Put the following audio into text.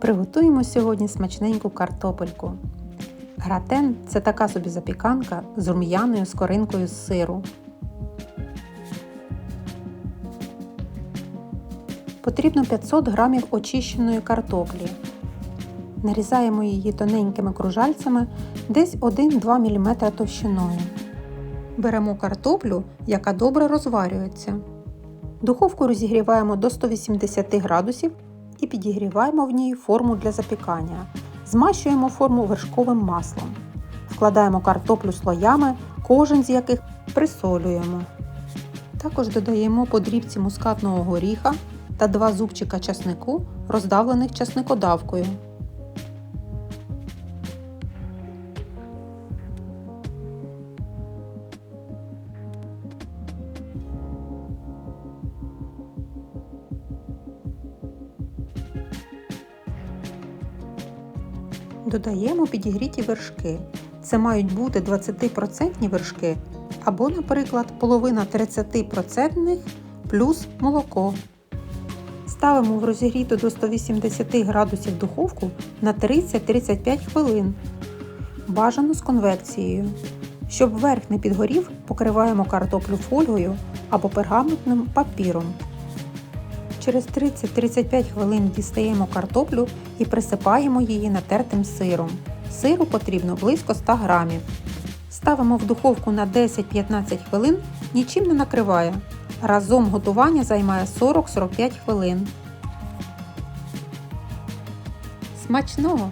Приготуємо сьогодні смачненьку картопельку. Гратен це така собі запіканка з рум'яною скоринкою з сиру. Потрібно 500 г очищеної картоплі. Нарізаємо її тоненькими кружальцями десь 1-2 мм товщиною. Беремо картоплю, яка добре розварюється. Духовку розігріваємо до 180 градусів і підігріваємо в ній форму для запікання. Змащуємо форму вершковим маслом. Вкладаємо картоплю слоями, кожен з яких присолюємо. Також додаємо по дрібці мускатного горіха та два зубчика часнику, роздавлених часникодавкою. Додаємо підігріті вершки. Це мають бути 20% вершки або, наприклад, половина 30% плюс молоко. Ставимо в розігріту до 180 градусів духовку на 30-35 хвилин. Бажано з конвекцією. Щоб верх не підгорів, покриваємо картоплю фольгою або пергаментним папіром. Через 30-35 хвилин дістаємо картоплю і присипаємо її натертим сиром. Сиру потрібно близько 100 грамів. Ставимо в духовку на 10-15 хвилин, нічим не накриває. Разом готування займає 40-45 хвилин. Смачного!